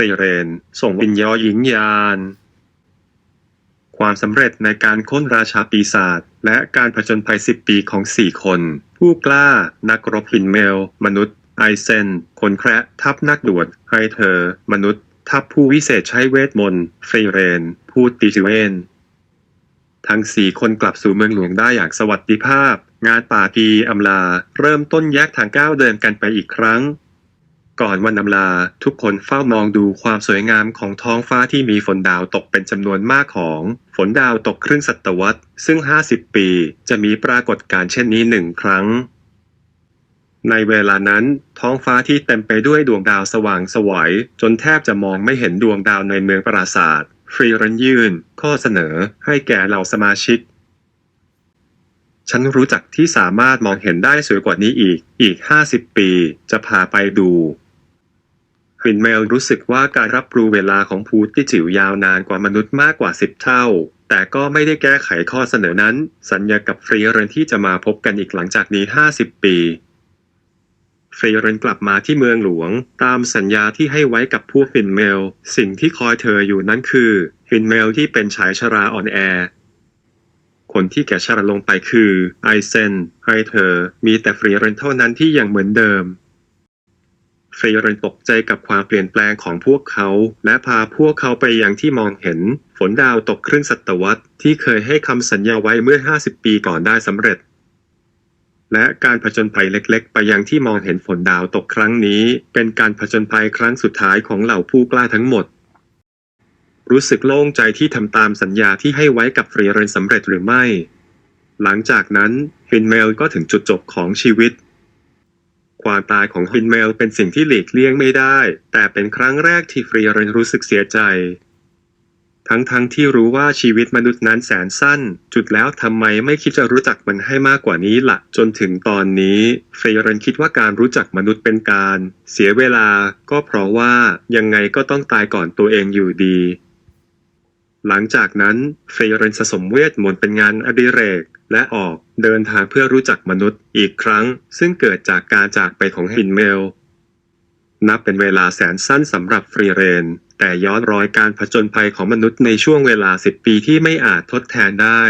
รีเรน ส่งวิญญาณหญิงยาน ความสำเร็จในการค้นราชาปีศาจและการผจญภัย 10 ปีของ 4 คน ผู้กล้านักรบหินเมล มนุษย์ ไอเซน คนแคระทัพนักดวดไฮเธอ มนุษย์ ทัพผู้วิเศษใช้เวทมนต์ฟเรนผู้ตีจิเวนทั้งสี่คนกลับสู่เมืองหลวงได้อย่างสวัสดิภาพ งานป่ากีอำลา เริ่มต้นแยกทางก้าวเดินกันไปอีกครั้ง ก่อนวันอำลา ทุกคนเฝ้ามองดูความสวยงามของท้องฟ้าที่มีฝนดาวตกเป็นจำนวนมากของ ฝนดาวตกครึ่งศตวรรษ ซึ่ง 50 ปีจะมีปรากฏการณ์เช่นนี้หนึ่งครั้ง ในเวลานั้น ท้องฟ้าที่เต็มไปด้วยดวงดาวสว่างสวัยจนแทบจะมองไม่เห็นดวงดาวในเมืองปราศาสาทฟรีรันยื่น ข้อเสนอให้แก่เหล่าสมาชิก ฉันรู้จักที่สามารถมองเห็นได้สวยกว่านี้อีก อีก 50 ปี จะพาไปดู ควินเมลรู้สึกว่าการรับรู้เวลาของพูดที่จิ๋วยาวนานกว่ามนุษย์มากกว่า 10 เท่า แต่ก็ไม่ได้แก้ไขข้อเสนอนั้น สัญญากับฟรีเรนที่จะมาพบกันอีกหลังจากนี้ 50 ปีเฟรเรนกลับมาที่เมืองหลวง ตามสัญญาที่ให้ไว้กับพวกฟินเมล สิ่งที่คอยเธออยู่นั้นคือฟินเมลที่เป็นชายชราอ่อนแอ คนที่แก่ชราลงไปคือไอเซนไฮเธอมีแต่ฟรีเรนเท่านั้นที่ยังเหมือนเดิม เฟรเรนตกใจกับความเปลี่ยนแปลงของพวกเขา และพาพวกเขาไปยังที่มองเห็น ฝนดาวตกครึ่งศตวรรษที่เคยให้คำสัญญาไว้เมื่อ 50 ปีก่อนได้สำเร็จ และการผจญภัยเล็ก ๆ ไปยังที่มองเห็นฝนดาวตกครั้งนี้ เป็นการผจญภัยครั้งสุดท้ายของเหล่าผู้กล้าทั้งหมด รู้สึกโล่งใจที่ทำตามสัญญาที่ให้ไว้กับเฟรเรนสำเร็จหรือไม่ หลังจากนั้นฮินเมลก็ถึงจุดจบของชีวิต ความตายของฮินเมลเป็นสิ่งที่หลีกเลี่ยงไม่ได้ แต่เป็นครั้งแรกที่ฟรีเรนรู้สึกเสียใจ ทั้งๆทที่รู้ว่าชีวิตมนุษย์นั้นแสนสั้น จุดแล้วทำไมไม่คิดจะรู้จักมันให้มากกว่านี้ละ่ะ จนถึงตอนนี้เฟรเรนคิดว่าการรู้จักมนุษย์เป็นการ เสียเวลาก็เพราะว่ายังไงก็ต้องตายก่อนตัวเองอยู่ดี หลังจากนั้นเฟรเรนสะสมเวทมนต์เป็นงานอดิเรก และออกเดินทางเพื่อรู้จักมนุษย์อีกครั้ง ซึ่งเกิดจากการจากไปของฮินเมล นับเป็นเวลาแสนสั้นสำหรับฟรีเรน แต่ย้อนรอยการผจญภัยของมนุษย์ในช่วงเวลา 10 ปีที่ไม่อาจทดแทนได้